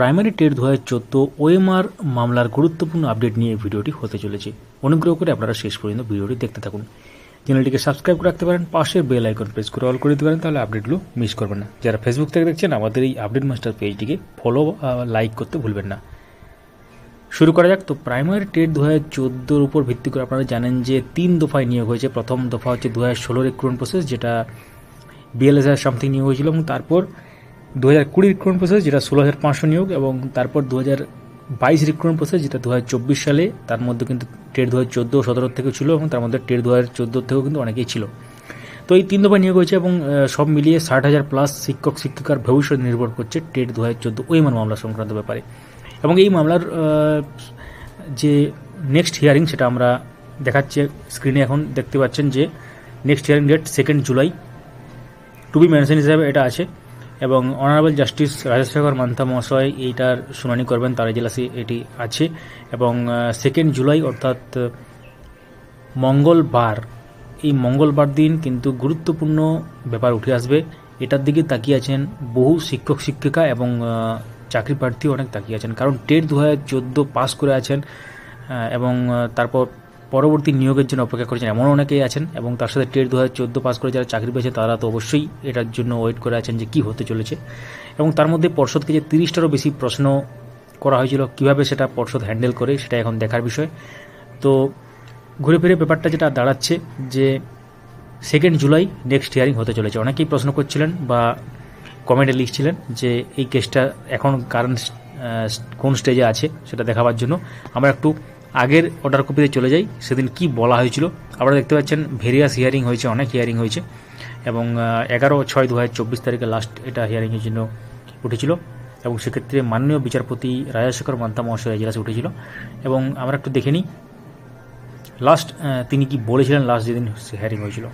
Primary TET দু হাজার চোদ্দ ওএমআর মামলার গুরুত্বপূর্ণ আপডেট নিয়ে ভিডিওটি হতে চলেছে। অনুগ্রহ করে আপনারা শেষ পর্যন্ত ভিডিওটি দেখতে থাকুন। চ্যানেলটিকে সাবস্ক্রাইব করে রাখতে পারেন, পাশের বেল আইকন প্রেস করে অল করে দিতে পারেন, তাহলে আপডেটগুলো মিস করবেন না। যারা ফেসবুক থেকে দেখছেন, আমাদের এই আপডেট মাস্টার পেজটিকে ফলো লাইক করতে ভুলবেন না। শুরু করা যাক। তো প্রাইমারি টেট দু হাজার চোদ্দোর উপর ভিত্তি করে আপনারা জানেন যে তিন দফায় নিয়োগ হয়েছে। প্রথম দফা হচ্ছে দু হাজার ষোলোর রিক্রুটমেন্ট প্রসেস যেটা বিএলএস হাজার সামথিং নিয়োগ হয়েছিল এবং তারপর দু হাজার কুড়ি রিক্রুটমেন্ট প্রসেস যেটা ষোলো হাজার পাঁচশো নিয়োগ এবং তারপর দু হাজার বাইশ রিক্রুটমেন্ট প্রসেস যেটা দু হাজার চব্বিশ সালে, তার মধ্যে কিন্তু টেট দু হাজার চোদ্দ, সতেরো থেকেও ছিল এবং তার মধ্যে টেট দু হাজার চোদ্দোর থেকেও কিন্তু অনেকেই ছিল। তো এই তিন দফায় নিয়োগ হয়েছে এবং সব মিলিয়ে ষাট হাজার প্লাস শিক্ষক, শিক্ষিকার ভবিষ্যৎ নির্ভর করছে টেট দু হাজার চোদ্দ ওইমান মামলা সংক্রান্ত ব্যাপারে। এবং এই মামলার যে নেক্সট হিয়ারিং সেটা আমরা দেখাচ্ছে স্ক্রিনে এখন দেখতে পাচ্ছেন যে next hearing date second July to be mention হিসাবে এটা আছে। এবং অনারেবল জাস্টিস রাজশেখর মান্থা মহাশয় এইটার শুনানি করবেন, তার এজলাসে এটি আছে। এবং সেকেন্ড জুলাই অর্থাৎ মঙ্গলবার, এই মঙ্গলবার দিন কিন্তু গুরুত্বপূর্ণ ব্যাপার উঠে আসবে। এটার দিকে তাকিয়ে আছেন বহু শিক্ষক, শিক্ষিকা এবং চাকরি প্রার্থী অনেক তাকিয়ে আছেন। কারণ টেট দু হাজার চোদ্দ পাস করে আছেন এবং তারপর পরবর্তী নিয়োগের জন্য অপেক্ষা করেছেন এমন অনেকেই আছেন এবং তার সাথে টেট দু হাজার চোদ্দ পাস করে যারা চাকরি পেয়েছে তারা তো অবশ্যই এটার জন্য ওয়েট করে আছেন যে কী হতে চলেছে। এবং তার মধ্যে পর্ষদকে যে তিরিশটারও বেশি প্রশ্ন করা হয়েছিল, কীভাবে সেটা পর্ষদ হ্যান্ডেল করে সেটা এখন দেখার বিষয়। তো ঘুরে ফিরে ব্যাপারটা যেটা দাঁড়াচ্ছে যে সেকেন্ড জুলাই নেক্সট হিয়ারিং হতে চলেছে। অনেকেই প্রশ্ন করছিলেন বা কমেন্টে লিখছিলেন যে এই কেসটা এখন কারেন্ট কোন স্টেজে আছে সেটা দেখাবার জন্য। আমরা একটু আগের অর্ডার কপিতে চলে যাই, সেদিন কি বলা হয়েছিল? আপনারা দেখতে পাচ্ছেন ভেরিয়াস হিয়ারিং হয়েছে, অনেক হিয়ারিং হয়েছে, এবং এগারো ছয় দু হাজার চব্বিশ তারিখে লাস্ট এটা হিয়ারিংয়ের জন্য উঠেছিল, এবং সেক্ষেত্রে মাননীয় বিচারপতি রাজাশেখর মান্তা মহাশয় এজলাসে উঠেছিল, এবং আমরা একটু দেখে নিই লাস্ট তিনি কি বলেছিলেন লাস্ট যেদিন হিয়ারিং হয়েছিল?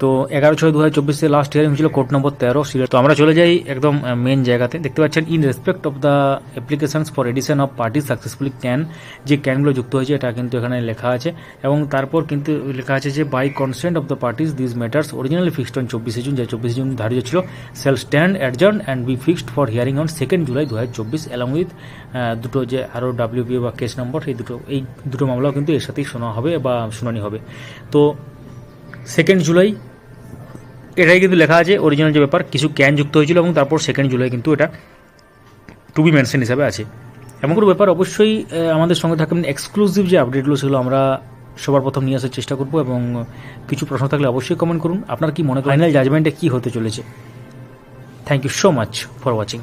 তো এগারো ছয় দু হাজার চব্বিশে লাস্ট হিয়ারিং হয়েছিল কোর্ট নম্বর তেরো সিলেট তো আমরা চলে যাই একদম মেন জায়গাতে। দেখতে পাচ্ছেন in respect of the applications for addition of party successfully can যে ক্যানগুলো যুক্ত হয়েছে, এটা কিন্তু এখানে লেখা আছে। এবং তারপর কিন্তু লেখা আছে যে by consent of the parties this matters originally fixed on চব্বিশে জুন, যে চব্বিশে জুন ধার্য ছিল shall stand adjourn and be fixed for hearing on second July দু হাজার চব্বিশ অ্যালং উইথ দুটো যে আরও ডাব্লিউবি বা কেস নম্বর এই দুটো এই দুটো মামলাও কিন্তু এর সাথেই শোনা হবে বা শুনানি হবে। তো সেকেন্ড জুলাই এটাই কিন্তু লেখা আছে অরিজিনাল যে ব্যাপার, কিছু ক্যান যুক্ত হয়েছিল এবং তারপর সেকেন্ড জুলাই কিন্তু এটা টু বি মেনশন হিসাবে আছে। এমন কোনো ব্যাপার অবশ্যই আমাদের সঙ্গে থাকবেন। এক্সক্লুসিভ যে আপডেটগুলো সেগুলো আমরা সবার প্রথম নিয়ে আসার চেষ্টা করব এবং কিছু প্রশ্ন থাকলে অবশ্যই কমেন্ট করুন। আপনার কি মনে ফাইনাল জাজমেন্টে কী হতে চলেছে? Thank you so much for watching